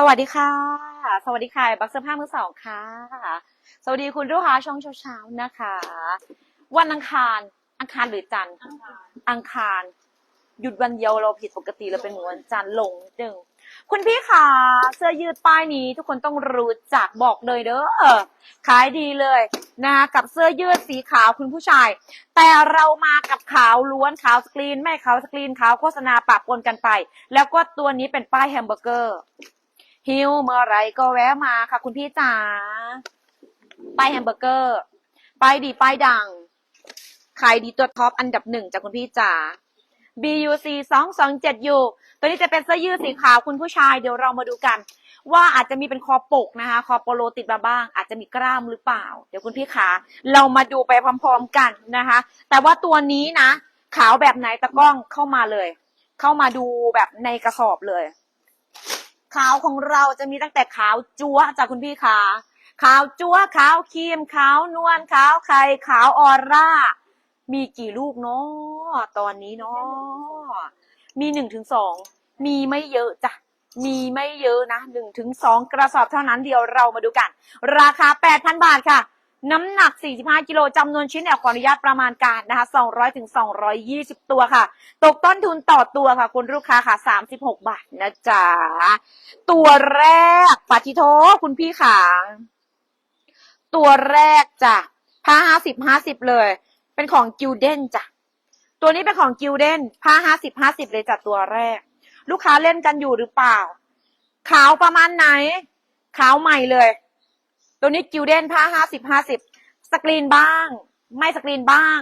สวัสดีค่ะ สวัสดีค่ะ บักเสื้อผ้ามือสองค่ะ สวัสดีคุณลูกค้าช่องเช้าๆนะคะ วันอังคาร อังคารหรือจันทร์ อังคาร หยุดวันเดียวเราผิดปกติเราเป็นวันจันทร์หลงนิดนึงคุณพี่ขาเสื้อยืดป้ายนี้ทุกคนต้องรู้จักบอกเลยเด้อขายดีเลยนะคะกับเสื้อยืดสีขาวคุณผู้ชาย แต่เรามากับขาวล้วนขาวสกรีน ไม่ขาวสกรีนขาวโฆษณาปะปนกันไป แล้วก็ตัวนี้เป็นป้ายแฮมเบอร์เกอร์ ฮิวเมื่อไรก็แวะมาค่ะ คุณพี่จ๋าไปแฮมเบอร์เกอร์ไปดีไปดังขายดีตัวท็อปอันดับหนึ่งจากคุณพี่จ๋า BUC 2 2 7 U ตัวนี้จะเป็นเสื้อยืดสีขาวคุณผู้ชายเดี๋ยวเรามาดูกัน ว่าอาจจะมีเป็นคอปกนะคะ คอโปโลติดมาบ้าง อาจจะมีกล้ามหรือเปล่า เดี๋ยวคุณพี่ขาเรามาดูไปพร้อมๆกันนะคะ แต่ว่าตัวนี้นะ ขาวแบบไหนตะกล้องเข้ามาเลย เข้ามาดูแบบในกระสอบเลย ขาวของเราจะมีตั้งแต่ขาวจั๊วจากคุณพี่ขาขาวจั๊วขาวครีมขาวนวลขาวไข่ขาวออร่า มีกี่ลูกเนาะตอนนี้เนาะมีหนึ่งถึงสองมีไม่เยอะจ้ะมีไม่เยอะนะหนึ่งถึงสองกระสอบเท่านั้นเดียวเรามาดูกัน ราคาแปดพันบาทค่ะ น้ำหนัก 45 กิโลจำนวนชิ้นแอบขออนุญาตประมาณการนะคะ 200ถึง220 ตัวค่ะ ตกต้นทุนต่อตัวค่ะ คุณลูกค้าค่ะ 36 บาทนะจ๊ะ ตัวแรกปาทิโทคุณพี่ขา ตัวแรกจ้ะผ้าห้าสิบห้าสิบเลย เป็นของกิลเด้นจ้ะ ตัวนี้เป็นของกิลเด้นผ้าห้าสิบห้าสิบเลยจ้ะตัวแรก ลูกค้าเล่นกันอยู่หรือเปล่า ขาวประมาณไหน ขาวใหม่เลย ตัวนี้กิลเดนผ้าห้าสิบห้าสิบสกรีนบ้าง ไม่สกรีนบ้าง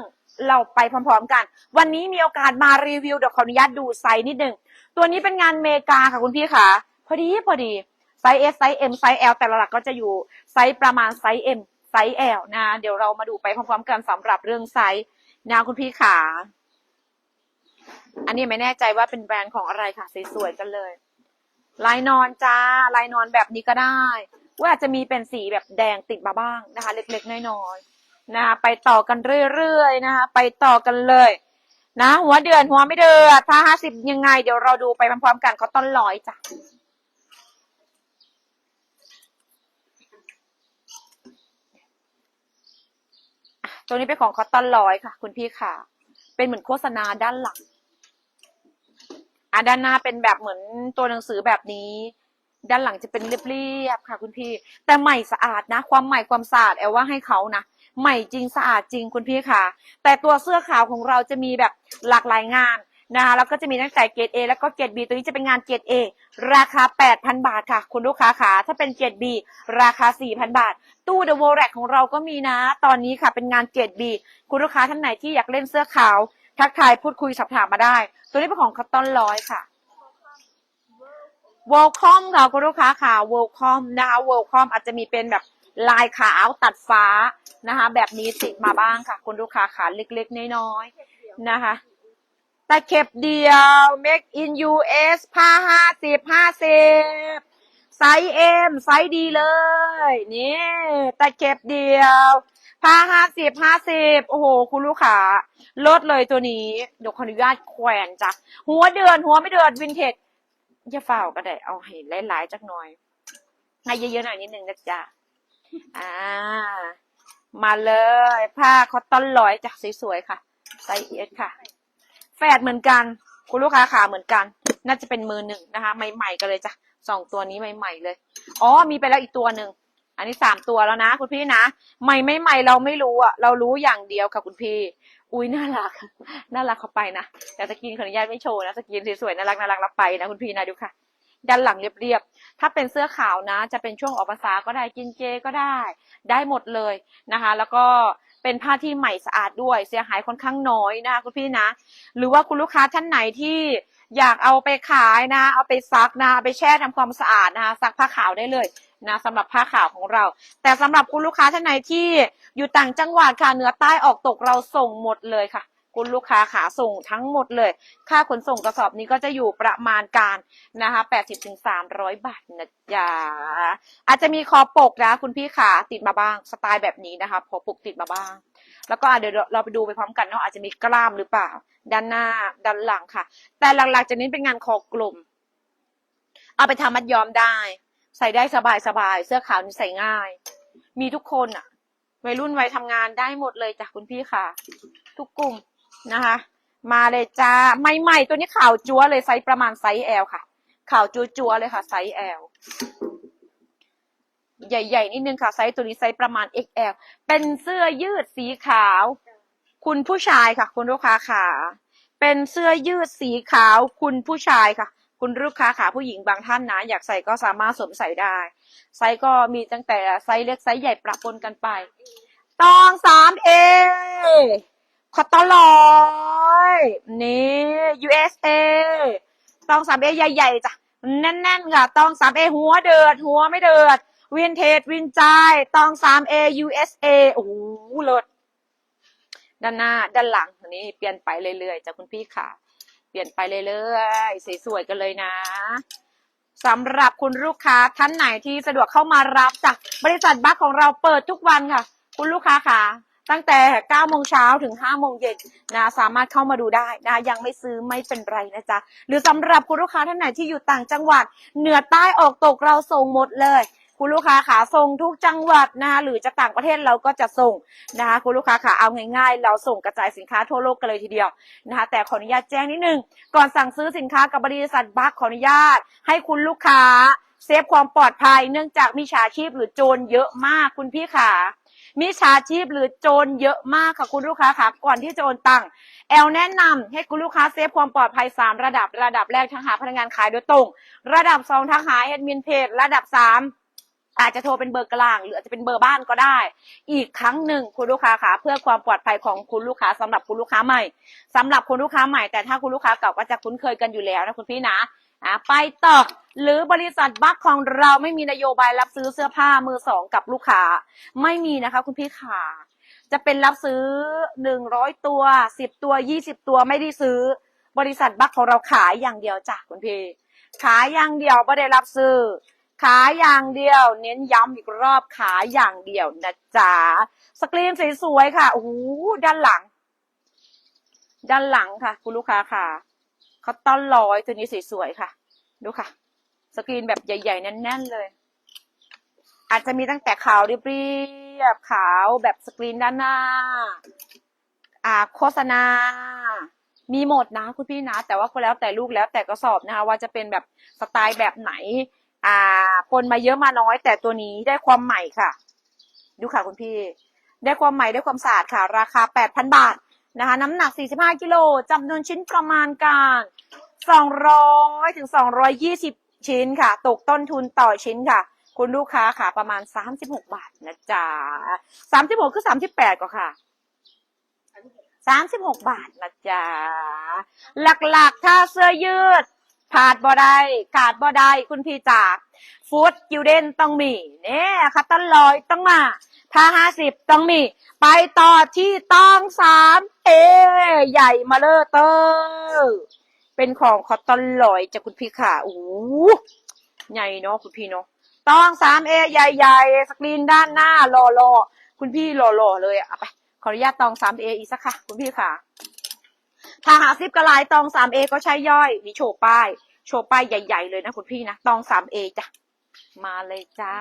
เราไปพร้อมๆกัน วันนี้มีโอกาสมารีวิวเดี๋ยวขออนุญาตดูไซส์นิดหนึ่งตัวนี้เป็นงานเมกาค่ะคุณพี่ค่ะพอดีพอดีไซส์ S ไซส์ M ไซส์ L แต่ละหลักก็จะอยู่ไซส์ประมาณไซส์ M ไซส์ L นะ เดี๋ยวเรามาดูไปพร้อมๆกันสำหรับเรื่องไซส์นะคุณพี่ขาอันนี้ไม่แน่ใจว่าเป็นแบรนด์ของอะไรค่ะสวยๆกันเลย ลายนอนจ้า ลายนอนแบบนี้ก็ได้ ว่าอาจจะมีเป็นสีแบบแดงติดมาบ้างนะคะ เล็กๆน้อยๆนะคะไปต่อกันเรื่อยๆนะคะไปต่อกันเลยนะหัวเดือนหัวไม่เดือดผ้าห้าสิบยังไง เดี๋ยวเราดูไปพร้อมๆกันเขาต้นร้อยจ้ะตัวนี้เป็นของคอตตอนร้อยค่ะ คุณพี่ค่ะ เป็นเหมือนโฆษณาด้านหลังอะด้านหน้าเป็นแบบเหมือนตัวหนังสือแบบนี้ ด้านหลังจะเป็นเรียบๆค่ะคุณพี่ แต่ใหม่สะอาดนะ ความใหม่ความสะอาดแอลว่าให้เขานะใหม่จริงสะอาดจริงคุณพี่ค่ะ แต่ตัวเสื้อขาวของเราจะมีแบบหลากหลายงานนะคะแล้วก็จะมีตั้งแต่เกรด A แล้วก็เกรด B ตัวนี้จะเป็นงานเกรด A ราคา 8,000 บาทค่ะ คุณลูกค้าขาถ้าเป็นเกรด B ราคา 4,000 บาท ตู้เดอะโวแรกของเราก็มีนะ ตอนนี้ค่ะเป็นงานเกรด B คุณลูกค้าท่านไหนที่อยากเล่นเสื้อขาว ทักทายพูดคุยสอบถามมาได้ ตัวนี้เป็นของคัตตอนร้อยค่ะ w e l c o m e ค่ะคุณลูกค้าค่ะ w e l c o m e นะคะ w e l c o m e อาจจะมีเป็นแบบลายขาวตัดฟ้านะคะ แบบนี้ติดมาบ้างค่ะ คุณลูกค้าขาเล็กๆน้อยๆนะคะแต่เข็บเดียว make in US ผ้าห้าสิบห้าสิบไซส์ M ไซส์ดีเลย นี่แต่เข็บเดียวผ้าห้าสิบห้าสิบโอ้โห คุณลูกค้าลดเลยตัวนี้เดี๋ยวขออนุญาตแขวนจ้ะหัวเดือนหัวไม่เดือนวินเทจ อย่าฝ่าก็ได้เอาให้หลายๆจักหน่อยให้เยอะๆหน่อยนิดนึงนะจ๊ะอ่า มาเลยผ้าคอตตอนลอยจ้ะสวยๆค่ะไซส์เอสค่ะแฟดเหมือนกัน คุณลูกค้าขาเหมือนกัน น่าจะเป็นมือหนึ่งนะคะ ใหม่ๆกันเลยจ้ะสองตัวนี้ใหม่ ๆ เลย อ๋อ มีไปแล้วอีกตัวหนึ่ง อันนี้สามตัวแล้วนะ คุณพี่นะใหม่ไม่ใหม่เราไม่รู้อะเรารู้อย่างเดียวค่ะคุณพี่ อุ้ยน่ารัก น่ารักเข้าไปนะแต่สกินขออนุญาตไม่โชว์นะสกินสวยๆน่ารักน่ารักเรับไปนะคุณพี่นะดูค่ะ ด้านหลังเรียบๆถ้าเป็นเสื้อขาวนะ จะเป็นช่วงออกพรรษาก็ได้กินเจก็ได้ ได้หมดเลยนะคะ แล้วก็เป็นผ้าที่ใหม่สะอาดด้วยเสียหายค่อนข้างน้อยนะคะคุณพี่นะ หรือว่าคุณลูกค้าท่านไหนที่อยากเอาไปขายนะ เอาไปซักนะเอาไปแช่ทำความสะอาดนะคะซักผ้าขาวได้เลย นะสำหรับผ้าขาวของเรา แต่สำหรับคุณลูกค้าท่านไหนที่อยู่ต่างจังหวัดค่ะเหนือใต้ออกตกเราส่งหมดเลยค่ะ คุณลูกค้าขาส่งทั้งหมดเลย ค่าขนส่งกระสอบนี้ก็จะอยู่ประมาณการนะคะ80ถึง300 บาทนะจ๊ะอาจจะมีคอปกนะ คุณพี่ขาติดมาบ้างสไตล์แบบนี้นะคะพอปกติดมาบ้าง แล้วก็เดี๋ยวเราไปดูไปพร้อมกันเนาะอาจจะมีกล้ามหรือเปล่า ด้านหน้าด้านหลังค่ะ แต่หลักๆจะเน้เป็นงานคอกลมเอาไปทำมัดย้อมได้ ใส่ได้สบายสบายๆเสื้อขาวนี่ใส่ง่าย มีทุกคนอะวัยรุ่นวัยทำงานได้หมดเลยจ้ะคุณพี่ค่ะ ทุกกลุ่มนะคะ มาเลยจ้าใหม่ๆตัวนี้ขาวจัวเลยไซส์ประมาณไซส์ L ค่ะขาวจัวๆเลยค่ะไซส์ L ใหญ่ๆนิดนึงค่ะไซส์ตัวนี้ไซส์ประมาณ XL เป็นเสื้อยืดสีขาว คุณผู้ชายค่ะ คุณลูกค้าขาเป็นเสื้อยืดสีขาว คุณผู้ชายค่ะ คุณลูกค้าขาผู้หญิงบางท่านนะ อยากใส่ก็สามารถสวมใส่ได้ ไซส์ก็มีตั้งแต่ไซส์เล็กไซส์ใหญ่ปรับปนกันไป ตองสามเอคอตตลอยนี่ USA ตองสามเอใหญ่ๆจ้ะแน่นๆค่ะตองสามเอหัวเดือด หัวไม่เดือด วินเทจวินจายตองสามเอ USA โอ้โหเลิศด้านหน้าด้านหลังอันนี้เปลี่ยนไปเรื่อยๆจ้ะคุณพี่ค่ะ ลี่ยนไปเรื่อยๆสวยๆกันเลยนะสำหรับคุณลูกค้าท่านไหนที่สะดวกเข้ามารับจากบริษัทบัคของเราเปิดทุกวันค่ะ คุณลูกค้าค่ะ ตั้งแต่9โมงเช้าถึง5โมงเย็นนะสามารถเข้ามาดูได้นะยังไม่ซื้อไม่เป็นไรนะจ๊ะหรือสำหรับคุณลูกค้าท่านไหนที่อยู่ต่างจังหวัด เหนือใต้ออกตกเราส่งหมดเลย คุณลูกค้าขาส่งทุกจังหวัดนะคะหรือจะต่างประเทศเราก็จะส่งนะคะคุณลูกค้าขาเอาง่ายๆ เราส่งกระจายสินค้าทั่วโลกกันเลยทีเดียวนะคะแต่ขออนุญาตแจ้งนิดนึงก่อนสั่งซื้อสินค้ากับบริษัทบัคขออนุญาต ให้คุณลูกค้าเซฟความปลอดภัยเนื่องจากมีฉาชีพหรือโจรเยอะมากคุณพี่ขามิจฉาชีพหรือโจรเยอะมากค่ะคุณลูกค้าค่ะก่อนที่จะโอนตังค์แอลแนะนำให้คุณลูกค้าเซฟความปลอดภัย 3 ระดับ ระดับแรกทั้งหาพนักงานขายโดยตรง ระดับ 2ทั้งหาแอดมินเพจระดับ 3 อาจจะโทรเป็นเบอร์กลาง หรืออาจจะเป็นเบอร์บ้านก็ได้ อีกครั้งหนึ่งคุณลูกค้าค่ะเพื่อความปลอดภัยของคุณลูกค้าสำหรับคุณลูกค้าใหม่สำหรับคุณลูกค้าใหม่แต่ถ้าคุณลูกค้าเก่าก็จะคุ้นเคยกันอยู่แล้วนะคุณพี่นะอะไปต่อหรือบริษัทบัคของเราไม่มีนโยบายรับซื้อเสื้อผ้ามือสองกับลูกค้า ไม่มีนะคะคุณพี่ขาจะเป็นรับซื้อหนึ่งร้อยตัวสิบตัวยี่สิบตัวไม่ได้ซื้อ บริษัทบัคของเราขายอย่างเดียวจ้ะคุณพี่ขายอย่างเดียวไม่ได้รับซื้อ ขาอย่างเดียว เน้นย้ำอีกรอบขาอย่างเดียวนะจ๊ะสกรีนสวยๆค่ะโอ้โหด้านหลัง ด้านหลังค่ะ คุณลูกค้าค่ะเขาต้อนร้อยตัวนี้สวยๆค่ะ ดูค่ะ สกรีนแบบใหญ่ๆแน่นๆเลย อาจจะมีตั้งแต่ขาวเรียบๆขาวแบบสกรีนด้านหน้า อ่า โฆษณามีหมดนะคุณพี่นะ แต่ว่าก็แล้วแต่ลูกแล้วแต่กระสอบนะคะว่าจะเป็นแบบสไตล์แบบไหน อ่าปนมาเยอะมาน้อย แต่ตัวนี้ได้ความใหม่ค่ะ ดูค่ะคุณพี่ ได้ความใหม่ได้ความสะอาดค่ะ ราคา 8,000 บาทนะคะ น้ำหนัก 45 กิโลจำนวนชิ้นประมาณการ 200ถึง220 ชิ้นค่ะ ตกต้นทุนต่อชิ้นค่ะ คุณลูกค้าค่ะ ประมาณ 36 บาทนะจ๊ะ36คือ38ก็ค่ะ36 บาทนะจ๊ะ หลักๆ ถ้าเสื้อยืด ขาดบ่ได้ขาดบ่ได้คุณพี่จ๋าฟูดกิวเดนต้องมีเนี่ยคัตเตอร์ลอยต้องมาถ้าห้าสิบต้องมี ไปต่อที่ต้องสามเอใหญ่มาเลอเตอร์เป็นของคอตตอนลอยจากคุณพี่ค่ะโอ้ใหญ่เนาะคุณพี่เนาะต้องสามเอใหญ่ๆสกรีนด้านหน้าหล่อคุณพี่หล่อเลยอะไปขออนุญาตตองสามเออีกสักค่ะ คุณพี่ค่ะ ถ้าหาซิปกระลายตองสามเอก็ใช้ย่อยนี่โชว์ป้าย โชว์ป้ายใหญ่ ๆ เลยนะคุณพี่นะตองสามเอจ้ะมาเลยจ้า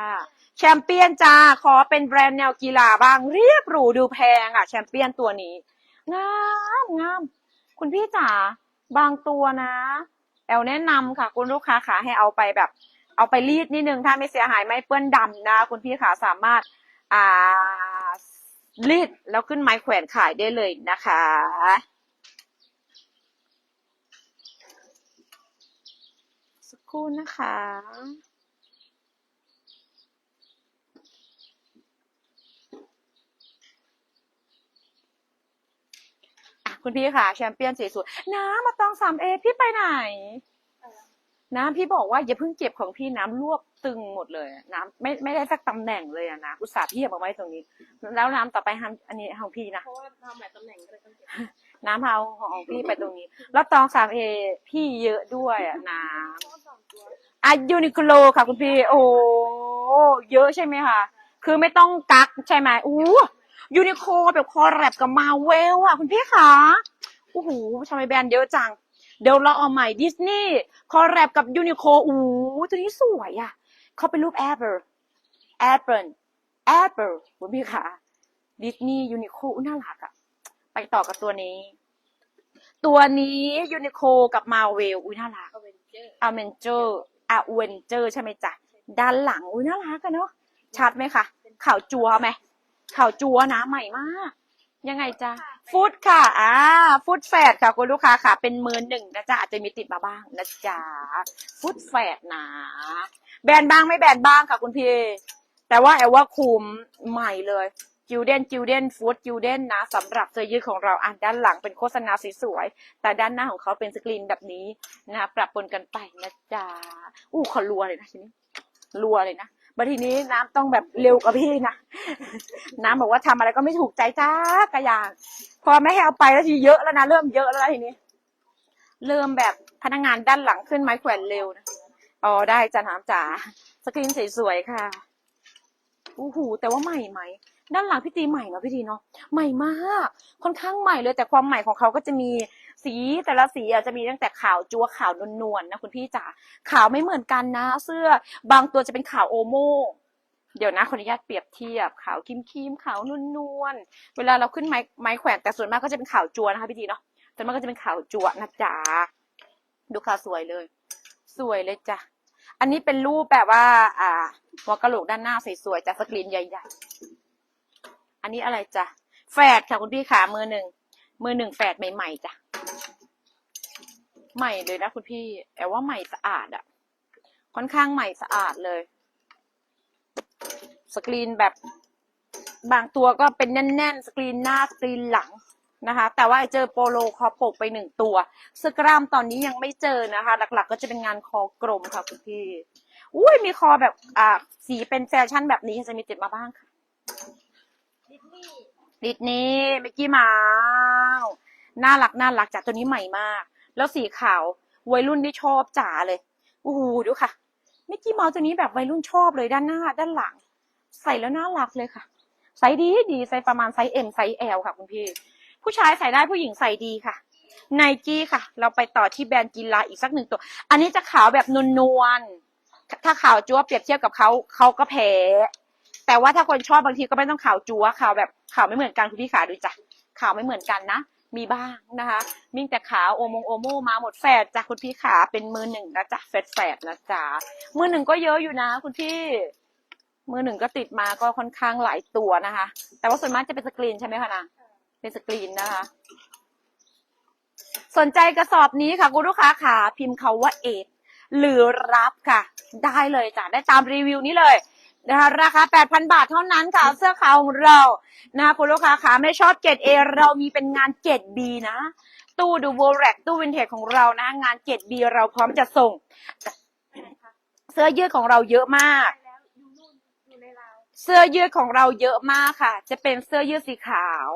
แชมเปี้ยนจ้า ขอเป็นแบรนด์แนวกีฬาบ้างเรียบหรูดูแพงอะ แชมเปี้ยนตัวนี้ งามงามคุณพี่จ๋าบางตัวนะ แอลแนะนำค่ะ คุณลูกค้าขาให้เอาไปแบบ เอาไปรีดนิดนึง ถ้าไม่เสียหายไม่เปื้อนดำนะ คุณพี่ขาสามารถอ่ารีดแล้วขึ้นไม้แขวนขายได้เลยนะคะ สัก ครู่นะคะอะคุณพี่ค่ะแชมเปี้ยนสวยๆน้ำมาตองสามเอพี่ไปไหน น้ำพี่บอกว่าอย่าเพิ่งเก็บของพี่น้ำลวกตึงหมดเลยอะน้ำไม่ไม่ได้สักตำแหน่งเลยอะนะอุตส่าห์พี่เอามาไว้ตรงนี้ แล้วน้ำต่อไปทำอันนี้ของพี่นะเพราะว่าทำหลายตำแหน่งก็เลยต้องเก็บน้ำเอาของพี่ไปตรงนี้ แล้วตองสามเอพี่เยอะด้วยอะน้ำ เพรายูนิโคลค่ะคุณพี่ โอ้เยอะใช่ไหมคะคือไม่ต้องกักใช่ไหมอู้ยูนิโคแบบคอแรบกับมาเวลอะคุณพี่คะโอ้โหทำไมแบรนด์เยอะจัง เดี๋ยวเราเอาใหม่ดิสนีย์คอแรบกับยูนิโคอู้ตัวนี้สวยอะเขาเป็นรูปแอปเปิลแอปเปิลแอปเปิลคุณพี่คะดิสนีย์ยูนิโคน่ารักอะไปต่อกับตัวนี้ ตัวนี้ยูนิโคกับมาเวลอุ้ยน่ารักอเวนเจอร์อเวนเจอร์ อเวนเจอร์ใช่ไหมจ๊ะ ด้านหลัง อุ้ยน่ารักกันเนาะ ชัดไหมคะ ข่าวจัวไหม ข่าวจัวนะใหม่มาก ยังไงจ๊ะ ฟุตค่ะ อ่า ฟุตแฟดค่ะคุณลูกค้าค่ะ เป็นมือหนึ่งนะจ๊ะ อาจจะมีติดมาบ้างนะจ๊ะ ฟุตแฟดนะ แบรนด์บ้างไม่แบรนด์บ้างค่ะคุณพี่ แต่ว่าแอบว่าคุมใหม่เลย จิวเดนจิวเดนฟูดจิวเดนนะสำหรับเสื้อยืดของเราอะด้านหลังเป็นโฆษณาสวยๆแต่ด้านหน้าของเขาเป็นสกรีนแบบนี้นะปรับปนกันไปนะจ๊ะอู้ขารัวเลยนะทีนี้รัวเลยนะบัดทีนี้น้ำต้องแบบเร็วกว่าพี่นะ น้ำบอกว่าทำอะไรก็ไม่ถูกใจจ้ากระยางพอไม่ให้เอาไปแล้วทีเยอะแล้วนะเริ่มเยอะแล้วทีนี้ เริ่มแบบพนักงานด้านหลังขึ้นไม้แขวนเร็วนะอ๋อได้จ้ะน้ำจ๋าสกรีนสวยๆค่ะอู้หูแต่ว่าใหม่ไหม ด้านหลังพี่ตีใหม่เนาะพี่ตีเนาะใหม่มาก ค่อนข้างใหม่เลยแต่ความใหม่ของเขาก็จะมีสีแต่ละสีอาจจะมีตั้งแต่ขาวจัวขาวนวลๆนะคุณพี่จ๋าขาวไม่เหมือนกันนะ เสื้อบางตัวจะเป็นขาวโอโม่เดี๋ยวนะขออนุญาตเปรียบเทียบขาวครีมๆขาวนวลๆเวลาเราขึ้นไม้ไม้แขวนแต่ส่วนมากก็จะเป็นขาวจัวนะคะพี่ตีเนาะแต่มันก็จะเป็นขาวจัวนะจ๊ะดูค่ะสวยเลย สวยเลยจ้ะอันนี้เป็นรูปแบบว่า อ่าหัวกระโหลกด้านหน้าสวยๆจากสกรีนใหญ่ ๆ อันนี้อะไรจ้ะแฝดค่ะคุณพี่ขามือหนึ่งมือหนึ่งแฝดใหม่ๆจ้ะใหม่เลยนะคุณพี่แต่ว่าใหม่สะอาดอะค่อนข้างใหม่สะอาดเลย สกรีนแบบบางตัวก็เป็นแน่นๆ สกรีนหน้าสกรีนหลังนะคะ แต่ว่าเจอโปโลคอปกไปหนึ่งตัวสกล้ามตอนนี้ยังไม่เจอนะคะ หลักๆ ก็จะเป็นงานคอกลมค่ะคุณพี่ อุ้ยมีคอแบบอ่าสีเป็นแฟชั่นแบบนี้จะมีติดมาบ้างค่ะ ดิสนีย์ดิสนีย์มิกกี้เมาส์น่ารักน่ารักจากตัวนี้ใหม่มาก แล้วสีขาววัยรุ่นที่ชอบจ๋าเลยโอ้โหดูค่ะมิกกี้เมาส์ตัวนี้แบบวัยรุ่นชอบเลยด้านหน้า ด้านหลัง ใส่แล้วน่ารักเลยค่ะไซส์ดีดีไซส์ประมาณไซส์ M ไซส์ L ค่ะคุณพี่ ผู้ชายใส่ได้ผู้หญิงใส่ดีค่ะไนกี้ค่ะ เราไปต่อที่แบรนด์กีฬาอีกสักหนึ่งตัว อันนี้จะขาวแบบนวลๆถ้าขาวจั๊วเปรียบเทียบกับเขาเขาก็แพ้ แต่ว่าถ้าคนชอบบางทีก็ไม่ต้องขาวจัวขาวแบบขาวไม่เหมือนกันคุณพี่ขาดูจ้ะขาวไม่เหมือนกันนะมีบ้างนะคะ มิ่งแต่ขาวโอมงโอโมมาหมดแฝดจ้ะคุณพี่ขาเป็นมือหนึ่งนะจ๊ะแฝดแฝดนะจ๊ะมือหนึ่งก็เยอะอยู่นะ คุณพี่ มือหนึ่งก็ติดมาก็ค่อนข้างหลายตัวนะคะ แต่ว่าส่วนมากจะเป็นสกรีนใช่ไหมคะนางเป็นสกรีนนะคะสนใจกระสอบนี้ค่ะ คุณลูกค้าค่ะพิมพ์คาว่าเอดหรือรับค่ะ ได้เลยจ้ะได้ตามรีวิวนี้เลย นะคะราคา 8,000 บาทเท่านั้นค่ะ เสื้อขาวของเรานะคะคุณลูกค้าค่ะไม่ชอบเกรดเอเรามีเป็นงานเกรดบีนะ ตู้ดูโวแรกตู้วินเทจของเรานะ งานเกรดบีเราพร้อมจะส่ง เสื้อยืดของเราเยอะมากไปแล้วอยู่นู่นอยู่ในลาวเสื้อยืดของเราเยอะมากค่ะ จะเป็นเสื้อยืดสีขาว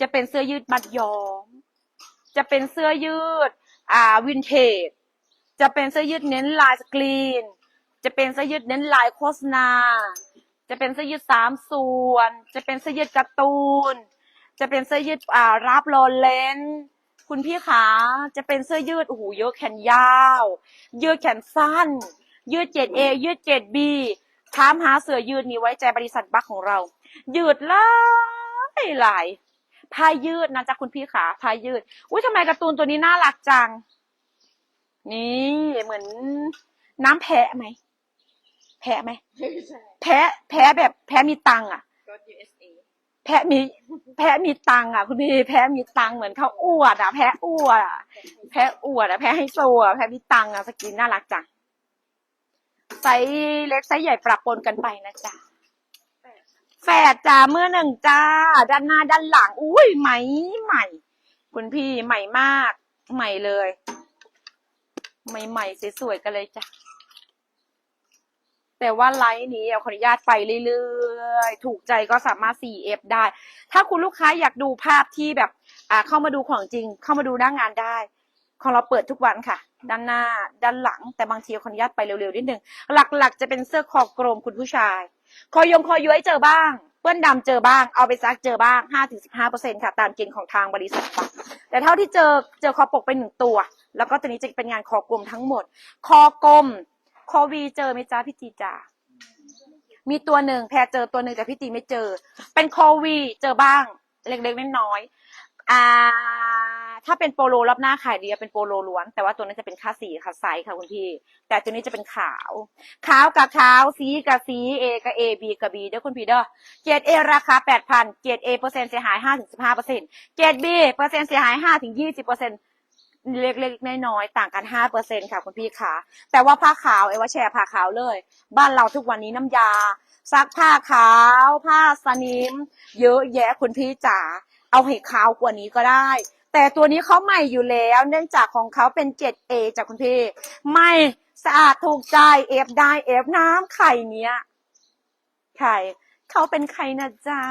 จะเป็นเสื้อยืดมัดย้อม จะเป็นเสื้อยืด อ่าวินเทจ จะเป็นเสื้อยืดเน้นลายสกรีน จะเป็นเสื้อยืดเน้นลายโฆษณา จะเป็นเสื้อยืดสามส่วน จะเป็นเสื้อยืดการ์ตูน จะเป็นเสื้อยืดอ่ารับโลเลนคุณพี่ขาจะเป็นเสื้อยืดโอ้โหเยอะแขนยาว ยืดแขนสั้น ยืดเจ็ดเอยืดเจ็ดบีถามหาเสื้อยืดนี้ไว้ใจบริษัทบัคของเรา ยืดหลายหลายผ้ายืดนะจ๊ะคุณพี่ขาผ้ายืด อุ้ยทำไมการ์ตูนตัวนี้น่ารักจัง นี่เหมือนน้ำแพะไหม แพะไหมไม่ใช่ แพะแพะแบบแพะมีตังค์อะก็ USA แพะมีแพะมีตังค์อะ คุณพี่แพะมีตังค์เหมือนเขาอ้วนอะ แพะอ้วนอะ แพะอ้วนอะแพะให้โซอะแพะมีตังค์อะสกินน่ารักจังไซส์เล็กไซส์ใหญ่ปรับปนกันไปนะจ๊ะแปดแฝดจ้าเมื่อหนึ่งจ้า ด้านหน้าด้านหลัง อุ้ยไหมใหม่ คุณพี่ใหม่มาก ใหม่เลย ใหม่ๆสวยๆกันเลยจ้ะ แต่ว่าไลน์นี้ขออนุญาตไปเรื่อยๆ ถูกใจก็สามารถ 4F ได้ ถ้าคุณลูกค้าอยากดูภาพที่แบบอ่าเข้ามาดูของจริง เข้ามาดูหน้างานได้ ของเราเปิดทุกวันค่ะ ด้านหน้า ด้านหลัง แต่บางทีขออนุญาตไปเร็วๆนิดนึง หลักๆ จะเป็นเสื้อคอกลมคุณผู้ชาย คอยงคอย้วยเจอบ้าง เปื้อนดำเจอบ้าง เอาไปซักเจอบ้าง 5-15%ค่ะ ตามเกณฑ์ของทางบริษัทค่ะแต่เท่าที่เจอ เจอคอปกไปหนึ่งตัว แล้วก็ตัวนี้จะเป็นงานคอกลมทั้งหมด คอกลม โควีเจอไหมจ้าพี่จีจ๋ามีตัวหนึ่งแพรเจอตัวหนึ่งแต่พี่จีไม่เจอ เป็นโควีเจอบ้าง เล็กๆน้อยๆอ่า ถ้าเป็นโปโลรอบหน้าขายดีจะเป็นโปโลล้วน แต่ว่าตัวนั้นจะเป็นค่าสีค่ะไซส์ค่ะคุณพี่ แต่ตัวนี้จะเป็นขาว ขาวกับขาวสีกับสีเอกับเอบีกับบีเด้อคุณพี่เด้อเกรดเอราคาแปดพันเกรดเอเปอร์เซ็นต์เสียหายห้าถึงสิบห้าเปอร์เซ็นต์เกรดบีเปอร์เซ็นต์เสียหายห้าถึงยี่สิบเปอร์เซ็นต์ เล็กๆน้อยๆต่างกันห้าเปอร์เซ็นต์ค่ะคุณพี่ค่ะแต่ว่าผ้าขาวเอว่าแชร์ผ้าขาวเลย บ้านเราทุกวันนี้น้ำยา ซักผ้าขาว ผ้าสนิม เยอะแยะคุณพี่จ๋าเอาให้ขาวกว่านี้ก็ได้ แต่ตัวนี้เขาใหม่อยู่แล้ว เนื่องจากของเขาเป็น 7A จากคุณพี่ไม่สะอาดถูกใจเอฟได้เอฟน้ำไข่เนี้ยไข่เขาเป็นใครนะจ๊ะ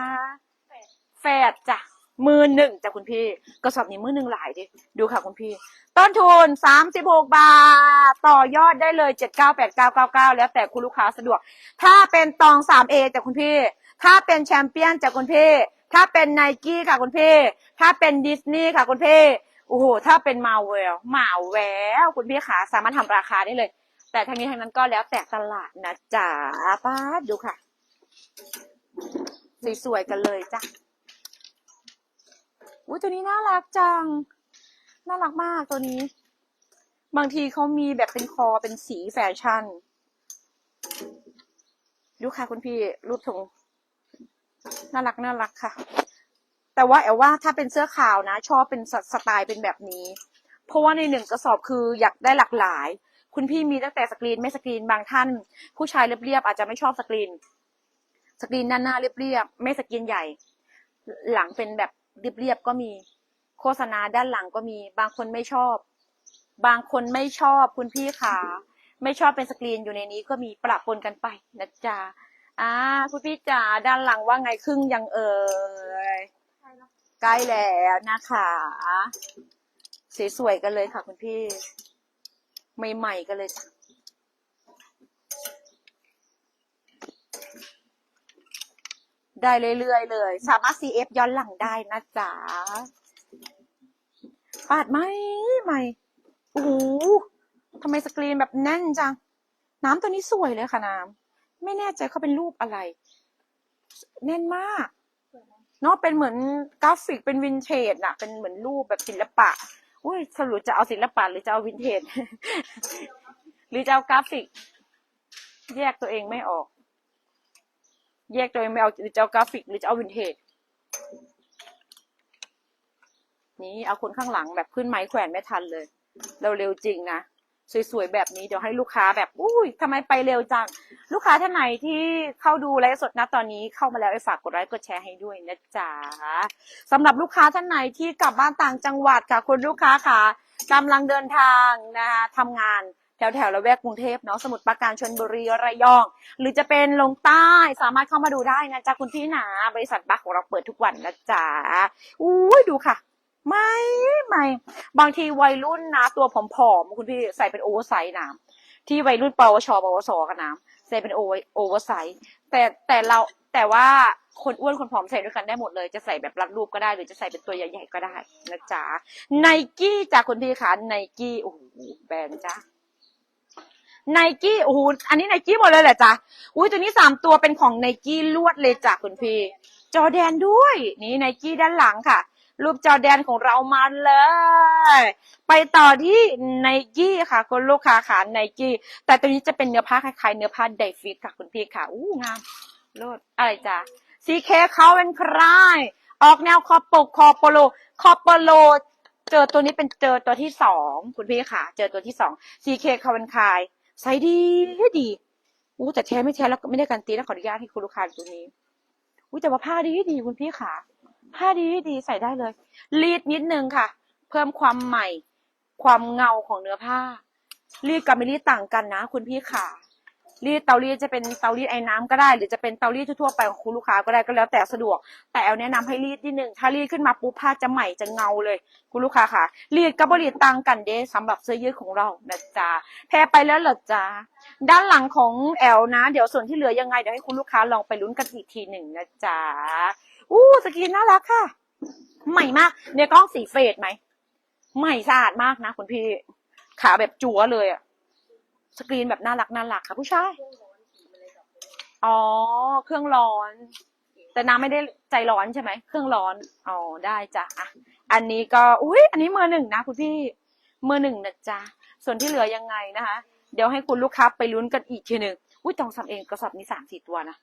แฟดจ้ะ มือหนึ่งจ้ะคุณพี่กระสอบนี้มือหนึ่งหลายดิดูค่ะคุณพี่ ต้นทุนสามสิบหกบาท ต่อยอดได้เลยเจ็ดเก้าแปดเก้าเก้าเก้าแล้วแต่คุณลูกค้าสะดวก ถ้าเป็นตองสามเอจากคุณพี่ ถ้าเป็นแชมเปี้ยนจากคุณพี่ ถ้าเป็นไนกี้ค่ะคุณพี่ ถ้าเป็นดิสนีย์ค่ะคุณพี่โอ้โหถ้าเป็นมาเวลมาแววคุณพี่ขาสามารถทำราคาได้เลย แต่ทั้งนี้ทั้งนั้นก็แล้วแต่ตลาดนะจ๊ะป้าดูค่ะสวยๆกันเลยจ้ะ อุ้ยตัวนี้น่ารักจัง น่ารักมากตัวนี้ บางทีเขามีแบบเป็นคอเป็นสีแฟชั่นดูค่ะคุณพี่รูปถุงน่ารักน่ารักค่ะ แต่ว่าแอลว่าถ้าเป็นเสื้อขาวนะ ชอบเป็นสสไตล์เป็นแบบนี้ เพราะว่าในหนึ่งกระสอบคืออยากได้หลากหลาย คุณพี่มีตั้งแต่สกรีนไม่สกรีนบางท่าน ผู้ชายเรียบๆอาจจะไม่ชอบสกรีน สกรีนด้าหน้าเรียบๆไม่สกรีนใหญ่ หลังเป็นแบบ เรียบๆก็มี โฆษณาด้านหลังก็มี บางคนไม่ชอบ บางคนไม่ชอบคุณพี่ขาไม่ชอบเป็นสกรีนอยู่ในนี้ก็มีปรับปนกันไปนะจ๊ะอ่าคุณพี่จ๋าด้านหลังว่าไงครึ่งยังเอ่ยใช่แล้วใกล้แล้วนะคะสวยๆกันเลยค่ะคุณพี่ ใหม่ๆกันเลยจ้ะ ได้เรื่อยๆเลย สามารถ CF ย้อนหลังได้นะจ๊ะปาดไหมใหม่โอ้โหทำไมสกรีนแบบแน่นจัง น้ำตัวนี้สวยเลยค่ะน้ำไม่แน่ใจเขาเป็นรูปอะไร แน่นมากเนาะเป็นเหมือนกราฟิกเป็นวินเทจน่ะ เป็นเหมือนรูปแบบศิลปะอุ้ยสรุปจะเอาศิลปะหรือจะเอาวินเทจหรือจะเอากราฟิก แยกตัวเองไม่ออก แยกตัวเองไม่ออกหรือจะเอากราฟิกหรือจะเอาวินเทจนี่เอาคนข้างหลังแบบขึ้นไม้แขวนไม่ทันเลยเราเร็วจริงนะสวยๆแบบนี้เดี๋ยวให้ลูกค้าแบบอุ้ยทำไมไปเร็วจัง ลูกค้าท่านไหนที่เข้าดูไลฟ์สดนะตอนนี้เข้ามาแล้วไอ้ฝากกดไลค์กดแชร์ให้ด้วยนะจ๊ะสำหรับลูกค้าท่านไหนที่กลับบ้านต่างจังหวัดค่ะคุณลูกค้าค่ะกำลังเดินทางนะคะทำงาน แถวแถวละแวกกรุงเทพเนาะสมุทรปราการชลบุรีระยอง หรือจะเป็นลงใต้สามารถเข้ามาดูได้นะจ๊ะคุณพี่หนาบริษัทบัคของเราเปิดทุกวันนะจ๊ะอุ้ยดูค่ะไม่ไม่บางทีวัยรุ่นนะตัวผอมๆคุณพี่ใส่เป็นโอเวอร์ไซส์นะที่วัยรุ่นปวชปวสกันนะใส่เป็นโอโอเวอร์ไซส์แต่แต่เราแต่ว่าคนอ้วนคนผอมใส่ด้วยกันได้หมดเลย จะใส่แบบรัดรูปก็ได้ หรือจะใส่เป็นตัวใหญ่ๆก็ได้นะจ๊ะไนกี้จ้ะคุณพี่คะไนกี้โอ้โหแบรนด์จ้ะ ไนกี้โอ้โหอันนี้ไนกี้หมดเลยแหละจ้ะอุ้ยตัวนี้สามตัวเป็นของไนกี้ลวดเลยจ้ะคุณพี่ จอแดนด้วย นี่ไนกี้ด้านหลังค่ะ รูปจอแดนของเรามาเลย ไปต่อที่ไนกี้ค่ะคุณลูกค้าค่ะไนกี้แต่ตัวนี้จะเป็นเนื้อผ้าคล้ายๆ เนื้อผ้าไดฟิตค่ะคุณพี่ค่ะอู้งามลดอะไรจ้ะซีเคเขาเป็นใครออกแนวคอปกคอโปโลคอโปโลเจอตัวนี้เป็นเจอตัวที่สองคุณพี่ค่ะ เจอตัวที่สองซีเคเขาเป็นใคร ใส่ดีดีอู้แต่แท้ไม่แท้แล้วไม่ได้การนตีนะขออนุญาตให้คุณลูกค้าดูตัวนี้อู้แต่ว่าผ้าดีดีคุณพี่ขาผ้าดีดีใส่ได้เลย รีดนิดนึงค่ะ เพิ่มความใหม่ ความเงาของเนื้อผ้า รีดกับไม่รีดต่างกันนะ คุณพี่ขา รีดเตารีดจะเป็นเตารีดไอ้น้ำก็ได้ หรือจะเป็นเตารีดทั่วๆไปของคุณลูกค้าก็ได้ก็แล้วแต่สะดวก แต่แอลแนะนำให้รีดนิดนึงถ้ารีดขึ้นมาปุ๊บผ้าจะใหม่จะเงาเลย คุณลูกค้าค่ะ รีดกับบรีดต่างกันเด้สำหรับเสื้อยืดของเรานะจ๊ะแพ้ไปแล้วเหรอจ๊ะด้านหลังของแอลนะ เดี๋ยวส่วนที่เหลือยังไงเดี๋ยวให้คุณลูกค้าลองไปลุ้นกันอีกทีหนึ่งนะจ๊ะอู้สกรีนน่ารักค่ะ ใหม่มากเนี่ยกล้องสีเฟดไหมใหม่สะอาดมากนะคุณพี่ขาแบบจั๋วเลยอะ สกรีนแบบน่ารักน่ารักค่ะ ผู้ชาย อ๋อ เครื่องร้อน แต่น้ำไม่ได้ใจร้อนใช่ไหม เครื่องร้อน อ๋อ ได้จ้ะอะอันนี้ก็ อุ้ยอันนี้เมือหนึ่งนะคุณพี่ เมือหนึ่งนะจ๊ะ ส่วนที่เหลือยังไงนะคะ เดี๋ยวให้คุณลูกค้าไปลุ้นกันอีกทีหนึ่งอุ้ยตองสามเองกระสอบนี้สามสี่ตัวนะ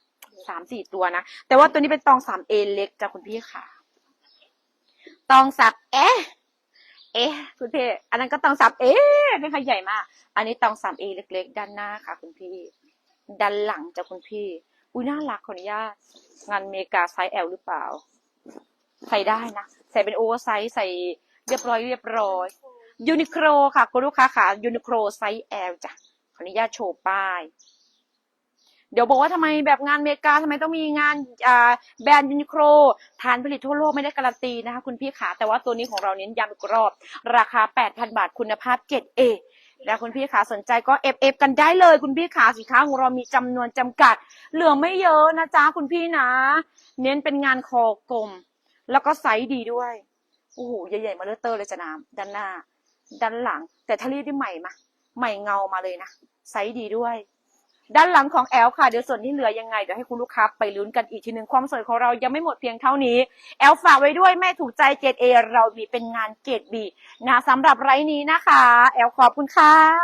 สามสี่ตัวนะ แต่ว่าตัวนี้เป็นตองสามเอเล็กจ้ะคุณพี่ค่ะ ตองสับเอ๊ เอ๊ะคุณพี่ อันนั้นก็ตองสับเอ๊ะนี่ค่ะใหญ่มาก อันนี้ตองสามเอเล็ก ๆ ด้านหน้าค่ะ คุณพี่ ด้านหลังจ้ะคุณพี่ อุ้ยน่ารักขออนุญาตงานเมกาไซส์ L หรือเปล่า ใส่ได้นะ ใส่เป็นโอเวอร์ไซส์ใส่เรียบร้อยเรียบร้อยยูนิโคลค่ะ คุณลูกค้าค่ะยูนิโคลไซส์ L จ้ะขออนุญาตโชว์ป้าย เดี๋ยวบอกว่าทำไมแบบงานเมกาทำไมต้องมีงานแบรนด์ยูนิโคลฐานผลิตทั่วโลกไม่ได้การันตีนะคะคุณพี่ขาแต่ว่าตัวนี้ของเราเน้นย้ำอีกรอบ ราคา 8,000 บาทคุณภาพ 7A แล้วคุณพี่ขาสนใจก็ FF กันได้เลยคุณพี่ขาสินค้าของเรามีจำนวนจำกัด เหลือไม่เยอะนะจ๊ะคุณพี่นะ เน้นเป็นงานคอกลม แล้วก็ไซส์ดีด้วยโอ้โหใหญ่ๆมาเลเตอร์เลยจะน้ำด้านหน้า ด้านหลัง แต่ถ้ารีดได้ใหม่มาใหม่เงามาเลยนะไซส์ดีด้วย ด้านหลังของแอลค่ะเดี๋ยวส่วนที่เหลือยังไงเดี๋ยวให้คุณลูกค้าไปลุ้นกันอีกทีหนึ่งความสวยของเรายังไม่หมดเพียงเท่านี้ แอลฝากไว้ด้วยแม่ถูกใจเกรดเอเรามีเป็นงานเกรดบีนะสำหรับไรนี้นะคะ แอลขอบคุณค่ะ